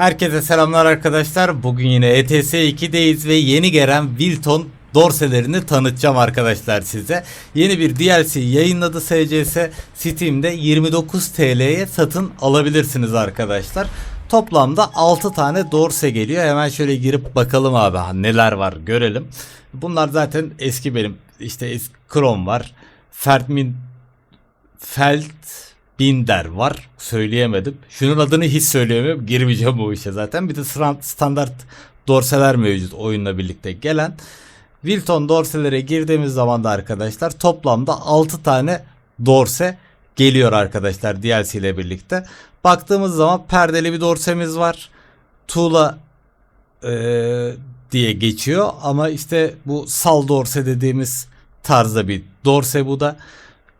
Herkese selamlar arkadaşlar. Bugün yine ETS 2'deyiz ve yeni gelen Wilton dorselerini tanıtacağım arkadaşlar size. Yeni bir DLC yayınladı SCS. Steam'de 29 TL'ye satın alabilirsiniz arkadaşlar. Toplamda 6 tane dorse geliyor. Hemen şöyle girip bakalım abi neler var görelim. Bunlar zaten eski benim. İşte eski Chrome var. Fertmin Felt Binder var. Söyleyemedim. Şunun adını hiç söyleyemiyorum. Girmeyeceğim bu işe zaten. Bir de standart dorseler mevcut oyunla birlikte gelen. Wilton dorselere girdiğimiz zaman da arkadaşlar toplamda 6 tane dorse geliyor arkadaşlar DLC ile birlikte. Baktığımız zaman perdeli bir dorsemiz var. Tuğla eee, diye geçiyor ama işte bu sal dorse dediğimiz tarzda bir dorse bu da.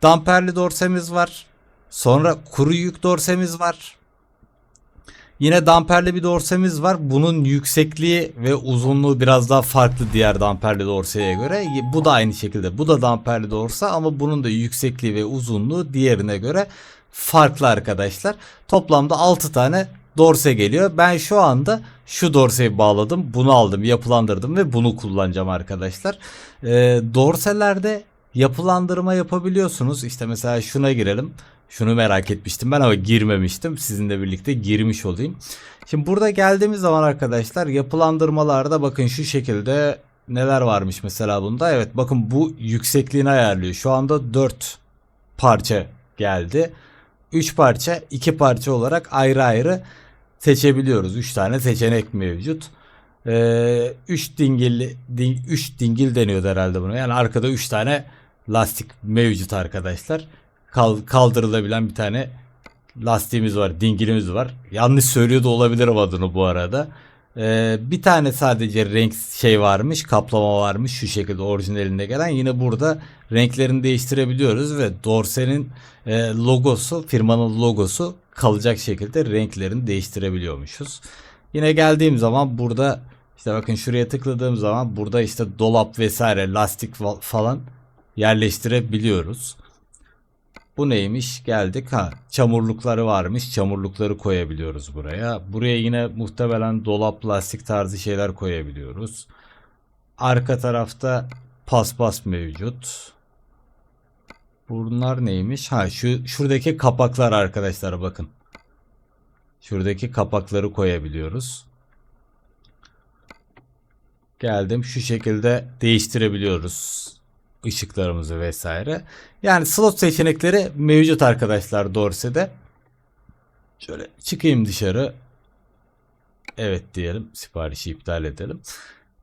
Damperli dorsemiz var. Sonra kuru yük dorsemiz var. Yine damperli bir dorsemiz var. Bunun yüksekliği ve uzunluğu biraz daha farklı diğer damperli dorseye göre. Bu da aynı şekilde. Bu da damperli dorsa ama bunun da yüksekliği ve uzunluğu diğerine göre farklı arkadaşlar. Toplamda 6 tane dorse geliyor. Ben şu anda şu dorseyi bağladım. Bunu aldım, yapılandırdım ve bunu kullanacağım arkadaşlar. Ee, dorselerde yapılandırma yapabiliyorsunuz. İşte mesela şuna girelim. Şunu merak etmiştim ben ama girmemiştim. Sizinle birlikte girmiş olayım. Şimdi burada geldiğimiz zaman arkadaşlar yapılandırmalarda bakın şu şekilde neler varmış mesela bunda. Evet bakın bu yüksekliğini ayarlıyor. Şu anda 4 parça geldi. 3 parça 2 parça olarak ayrı ayrı seçebiliyoruz. 3 tane seçenek mevcut. 3 dingil 3 dingil deniyordu herhalde buna. Yani arkada 3 tane lastik mevcut arkadaşlar. Kal- kaldırılabilen bir tane lastiğimiz var, dingilimiz var. Yanlış söylüyor da olabilirim adını bu arada. Ee, bir tane sadece renk şey varmış, kaplama varmış şu şekilde orijinalinde gelen. Yine burada renklerini değiştirebiliyoruz ve Dorse'nin e, logosu, firmanın logosu kalacak şekilde renklerini değiştirebiliyormuşuz. Yine geldiğim zaman burada işte bakın şuraya tıkladığım zaman burada işte dolap vesaire lastik fa- falan yerleştirebiliyoruz. Bu neymiş? Geldik ha. Çamurlukları varmış. Çamurlukları koyabiliyoruz buraya. Buraya yine muhtemelen dolap, lastik tarzı şeyler koyabiliyoruz. Arka tarafta paspas mevcut. Bunlar neymiş? Ha şu şuradaki kapaklar arkadaşlar bakın. Şuradaki kapakları koyabiliyoruz. Geldim şu şekilde değiştirebiliyoruz ışıklarımızı vesaire. Yani slot seçenekleri mevcut arkadaşlar Dorse'de. Şöyle çıkayım dışarı. Evet diyelim. Siparişi iptal edelim.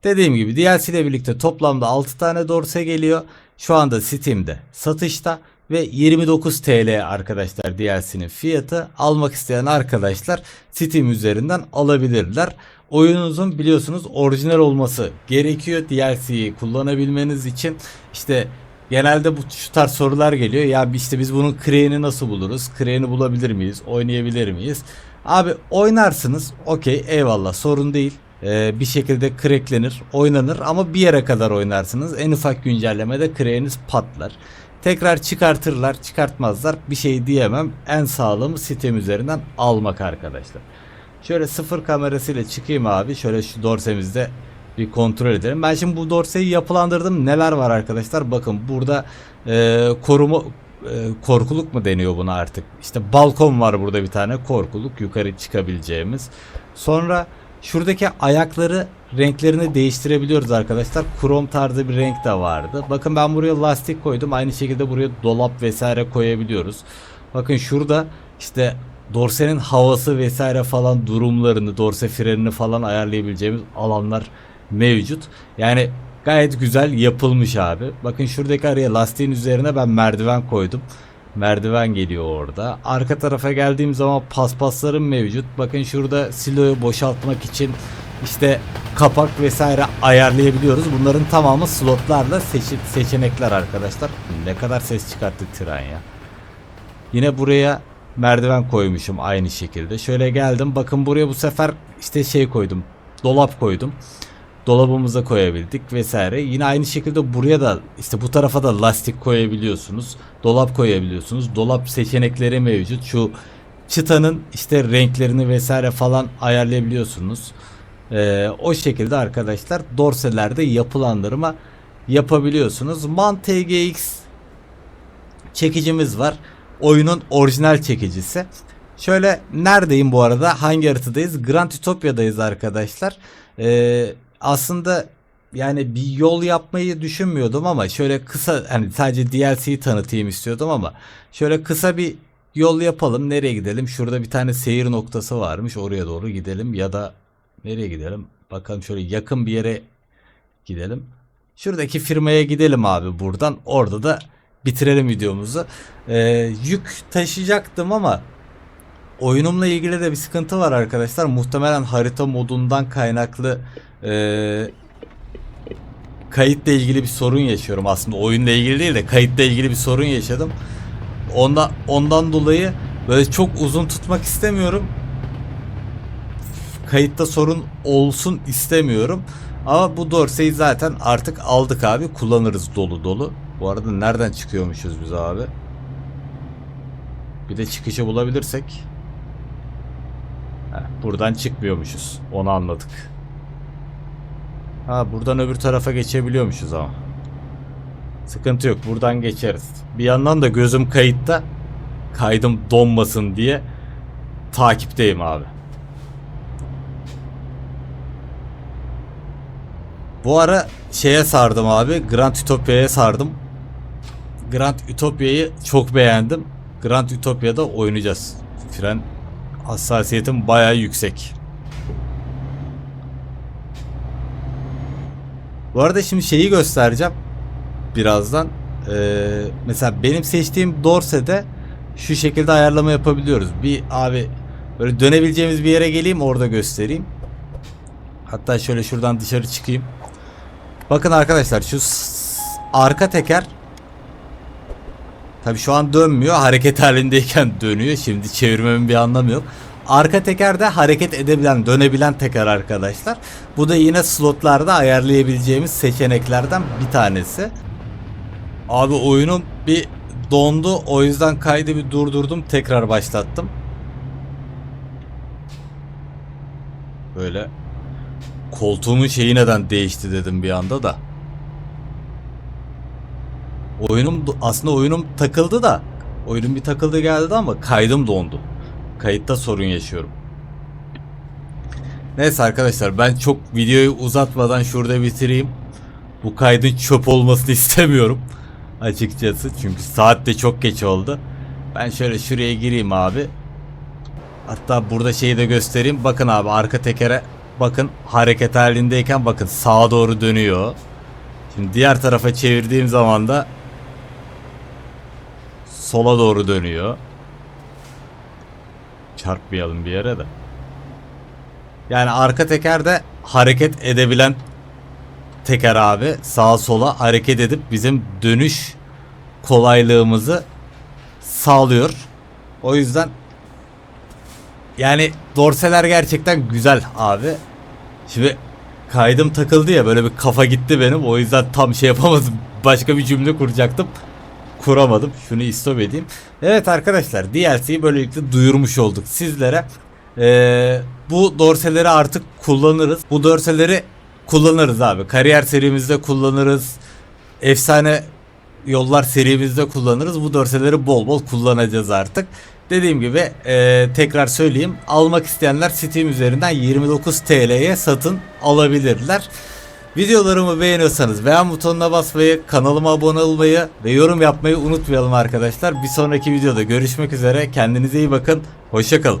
Dediğim gibi DLC ile birlikte toplamda 6 tane dorse geliyor. Şu anda Steam'de satışta ve 29 TL arkadaşlar DLC'nin fiyatı. Almak isteyen arkadaşlar Steam üzerinden alabilirler. Oyununuzun biliyorsunuz orijinal olması gerekiyor DLC'yi kullanabilmeniz için. İşte genelde bu şu tarz sorular geliyor. Ya işte biz bunun crane'i nasıl buluruz? Crane'i bulabilir miyiz? Oynayabilir miyiz? Abi oynarsınız. Okey eyvallah sorun değil. Ee, bir şekilde cracklenir, oynanır ama bir yere kadar oynarsınız. En ufak güncellemede crane'iniz patlar. Tekrar çıkartırlar, çıkartmazlar. Bir şey diyemem. En sağlamı sistem üzerinden almak arkadaşlar. Şöyle sıfır kamerasıyla çıkayım abi. Şöyle şu dorsemizde bir kontrol edelim. Ben şimdi bu dorseyi yapılandırdım. Neler var arkadaşlar? Bakın burada e, koruma e, korkuluk mu deniyor buna artık? İşte balkon var burada bir tane korkuluk yukarı çıkabileceğimiz. Sonra şuradaki ayakları renklerini değiştirebiliyoruz arkadaşlar. Krom tarzı bir renk de vardı. Bakın ben buraya lastik koydum. Aynı şekilde buraya dolap vesaire koyabiliyoruz. Bakın şurada işte dorsenin havası vesaire falan durumlarını, dorse frenini falan ayarlayabileceğimiz alanlar mevcut. Yani gayet güzel yapılmış abi. Bakın şuradaki araya lastiğin üzerine ben merdiven koydum. Merdiven geliyor orada. Arka tarafa geldiğim zaman paspaslarım mevcut. Bakın şurada siloyu boşaltmak için işte kapak vesaire ayarlayabiliyoruz. Bunların tamamı slotlarla seçi- seçenekler arkadaşlar. Ne kadar ses çıkarttı tren ya. Yine buraya merdiven koymuşum aynı şekilde. Şöyle geldim. Bakın buraya bu sefer işte şey koydum. Dolap koydum. Dolabımıza koyabildik vesaire. Yine aynı şekilde buraya da işte bu tarafa da lastik koyabiliyorsunuz. Dolap koyabiliyorsunuz. Dolap seçenekleri mevcut. Şu çıtanın işte renklerini vesaire falan ayarlayabiliyorsunuz. Ee, o şekilde arkadaşlar dorselerde yapılandırma yapabiliyorsunuz. MAN TGX çekicimiz var. Oyunun orijinal çekicisi. Şöyle neredeyim bu arada? Hangi haritadayız? Grand Utopia'dayız arkadaşlar. Ee, aslında yani bir yol yapmayı düşünmüyordum ama şöyle kısa hani sadece DLC'yi tanıtayım istiyordum ama şöyle kısa bir yol yapalım. Nereye gidelim? Şurada bir tane seyir noktası varmış. Oraya doğru gidelim ya da nereye gidelim? Bakalım şöyle yakın bir yere gidelim. Şuradaki firmaya gidelim abi buradan. Orada da bitirelim videomuzu. Ee, yük taşıyacaktım ama oyunumla ilgili de bir sıkıntı var arkadaşlar. Muhtemelen harita modundan kaynaklı ee, kayıtla ilgili bir sorun yaşıyorum. Aslında oyunla ilgili değil de kayıtla ilgili bir sorun yaşadım. Ondan, ondan dolayı böyle çok uzun tutmak istemiyorum. Kayıtta sorun olsun istemiyorum. Ama bu dorseyi zaten artık aldık abi. Kullanırız dolu dolu. Bu arada nereden çıkıyormuşuz biz abi? Bir de çıkışı bulabilirsek. Heh, buradan çıkmıyormuşuz. Onu anladık. Ha buradan öbür tarafa geçebiliyormuşuz ama. Sıkıntı yok. Buradan geçeriz. Bir yandan da gözüm kayıtta. Kaydım donmasın diye takipteyim abi. Bu ara şeye sardım abi. Grand Utopia'ya sardım. Grand Utopia'yı çok beğendim. Grand Utopia'da oynayacağız. Fren hassasiyetim bayağı yüksek. Bu arada şimdi şeyi göstereceğim birazdan. Ee, mesela benim seçtiğim Dorse'de şu şekilde ayarlama yapabiliyoruz. Bir abi böyle dönebileceğimiz bir yere geleyim orada göstereyim. Hatta şöyle şuradan dışarı çıkayım. Bakın arkadaşlar şu arka teker Tabi şu an dönmüyor. Hareket halindeyken dönüyor. Şimdi çevirmemin bir anlamı yok. Arka tekerde hareket edebilen, dönebilen teker arkadaşlar. Bu da yine slotlarda ayarlayabileceğimiz seçeneklerden bir tanesi. Abi oyunum bir dondu. O yüzden kaydı bir durdurdum. Tekrar başlattım. Böyle koltuğumun şeyi neden değişti dedim bir anda da. Oyunum aslında oyunum takıldı da oyunum bir takıldı geldi ama kaydım dondu. Kayıtta sorun yaşıyorum. Neyse arkadaşlar ben çok videoyu uzatmadan şurada bitireyim. Bu kaydın çöp olmasını istemiyorum. Açıkçası çünkü saat de çok geç oldu. Ben şöyle şuraya gireyim abi. Hatta burada şeyi de göstereyim. Bakın abi arka tekere bakın hareket halindeyken bakın sağa doğru dönüyor. Şimdi diğer tarafa çevirdiğim zaman da sola doğru dönüyor. Çarpmayalım bir yere de. Yani arka teker de hareket edebilen teker abi. Sağa sola hareket edip bizim dönüş kolaylığımızı sağlıyor. O yüzden yani dorseler gerçekten güzel abi. Şimdi kaydım takıldı ya böyle bir kafa gitti benim. O yüzden tam şey yapamadım. Başka bir cümle kuracaktım. Kuramadım. Şunu istop edeyim. Evet arkadaşlar DLC'yi böylelikle duyurmuş olduk sizlere. Ee, bu dorseleri artık kullanırız. Bu dorseleri kullanırız abi. Kariyer serimizde kullanırız. Efsane yollar serimizde kullanırız. Bu dorseleri bol bol kullanacağız artık. Dediğim gibi e, tekrar söyleyeyim. Almak isteyenler Steam üzerinden 29 TL'ye satın alabilirler. Videolarımı beğeniyorsanız beğen butonuna basmayı, kanalıma abone olmayı ve yorum yapmayı unutmayalım arkadaşlar. Bir sonraki videoda görüşmek üzere. Kendinize iyi bakın. Hoşçakalın.